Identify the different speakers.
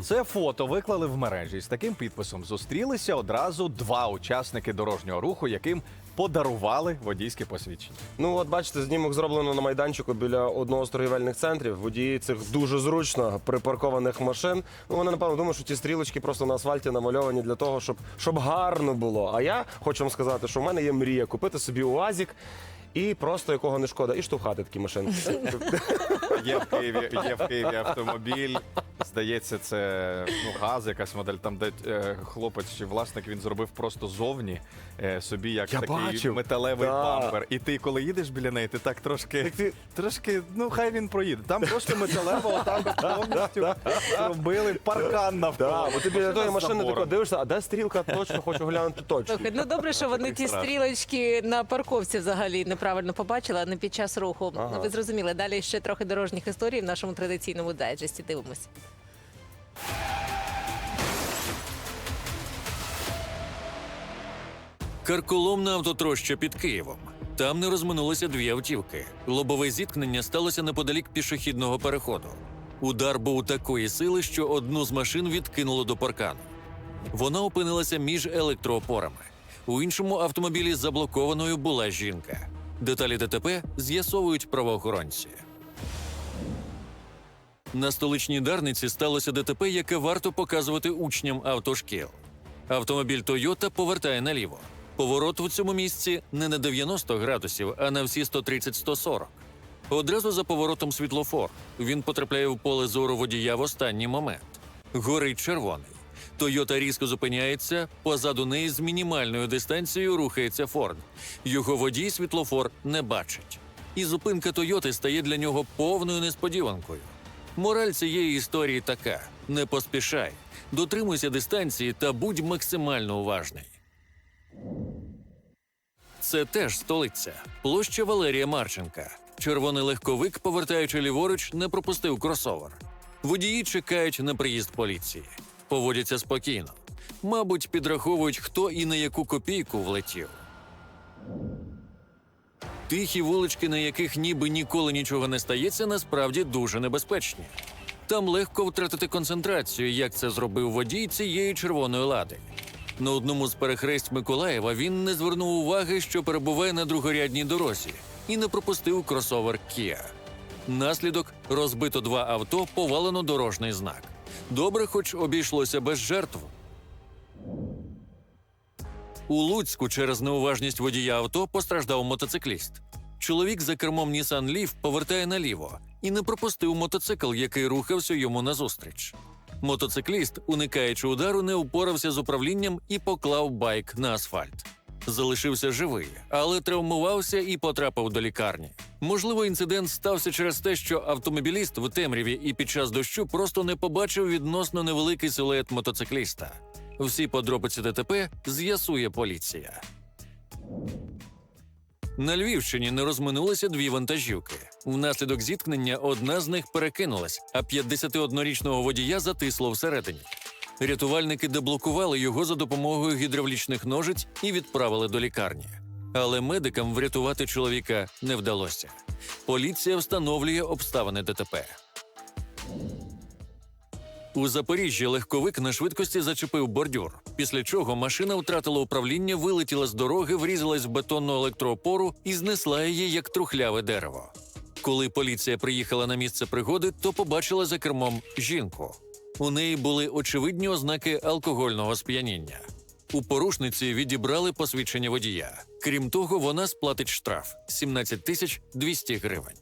Speaker 1: Це фото виклали в мережі. З таким підписом зустрілися одразу два учасники дорожнього руху, яким подарували водійське посвідчення.
Speaker 2: Ну, от бачите, знімок зроблено на майданчику біля одного з торгівельних центрів. Водії цих дуже зручно припаркованих машин. Ну, вони, напевно, думають, що ці стрілочки просто на асфальті намальовані для того, щоб, щоб гарно було. А я хочу вам сказати, що в мене є мрія купити собі УАЗік і просто якого не шкода, і штовхати такі машинки.
Speaker 1: Є в Києві, є в Києві автомобіль. Здається, це ну, газ, якась модель. Там, де е, хлопець чи власник він зробив просто зовні е, собі як
Speaker 2: Я
Speaker 1: такий
Speaker 2: бачив.
Speaker 1: металевий
Speaker 2: Да.
Speaker 1: бампер. І ти, коли їдеш біля неї, ти так трошки,
Speaker 2: ти-
Speaker 1: трошки, ну хай він проїде. Там просто металево, отак от повністю зробили паркан навколо.
Speaker 2: бо ти біля тої
Speaker 1: з
Speaker 2: машини
Speaker 1: забором.
Speaker 2: тако дивишся, а де стрілка точно хочу глянути точно.
Speaker 3: Слухай, ну добре, що вони ті
Speaker 1: страшно.
Speaker 3: стрілочки на парковці взагалі неправильно побачили, а не під час руху.
Speaker 2: Ага.
Speaker 3: Ви зрозуміли. Далі ще трохи дорожніх історій в нашому традиційному дайджесті. Дивимось.
Speaker 4: Карколомна автотроща під Києвом. Там не розминулися дві автівки. Лобове зіткнення сталося неподалік пішохідного переходу. Удар був такої сили, що одну з машин відкинуло до паркану. Вона опинилася між електроопорами. У іншому автомобілі заблокованою була жінка. Деталі ДТП з'ясовують правоохоронці. На столичній Дарниці сталося ДТП, яке варто показувати учням автошкіл. Автомобіль Тойота повертає наліво. Поворот у цьому місці не на 90 градусів, а на всі 130-140. Одразу за поворотом світлофор він потрапляє в поле зору водія в останній момент. Горить червоний. Тойота різко зупиняється, позаду неї з мінімальною дистанцією рухається Форд. Його водій світлофор не бачить. І зупинка Тойоти стає для нього повною несподіванкою. Мораль цієї історії така: не поспішай, дотримуйся дистанції та будь максимально уважний. Це теж столиця. Площа Валерія Марченка. Червоний легковик, повертаючи ліворуч, не пропустив кросовер. Водії чекають на приїзд поліції. Поводяться спокійно. Мабуть, підраховують, хто і на яку копійку влетів. Тихі вулички, на яких ніби ніколи нічого не стається, насправді дуже небезпечні. Там легко втратити концентрацію, як це зробив водій цієї червоної лади. На одному з перехресть Миколаєва він не звернув уваги, що перебуває на другорядній дорозі, і не пропустив кросовер Kia. Наслідок розбито два авто, повалено дорожній знак. Добре, хоч обійшлося без жертв. У Луцьку через неуважність водія авто постраждав мотоцикліст. Чоловік за кермом Nissan Leaf повертає наліво і не пропустив мотоцикл, який рухався йому назустріч. Мотоцикліст, уникаючи удару, не упорався з управлінням і поклав байк на асфальт. Залишився живий, але травмувався і потрапив до лікарні. Можливо, інцидент стався через те, що автомобіліст в темряві і під час дощу просто не побачив відносно невеликий силует мотоцикліста. Всі подробиці ДТП з'ясує поліція. На Львівщині не розминулися дві вантажівки. Внаслідок зіткнення одна з них перекинулась, а 51-річного водія затисло всередині. Рятувальники деблокували його за допомогою гідравлічних ножиць і відправили до лікарні. Але медикам врятувати чоловіка не вдалося. Поліція встановлює обставини ДТП. У Запоріжжі легковик на швидкості зачепив бордюр, після чого машина втратила управління, вилетіла з дороги, врізалась в бетонну електроопору і знесла її як трухляве дерево. Коли поліція приїхала на місце пригоди, то побачила за кермом жінку. У неї були очевидні ознаки алкогольного сп'яніння. У порушниці відібрали посвідчення водія. Крім того, вона сплатить штраф 17 тисяч 200 гривень.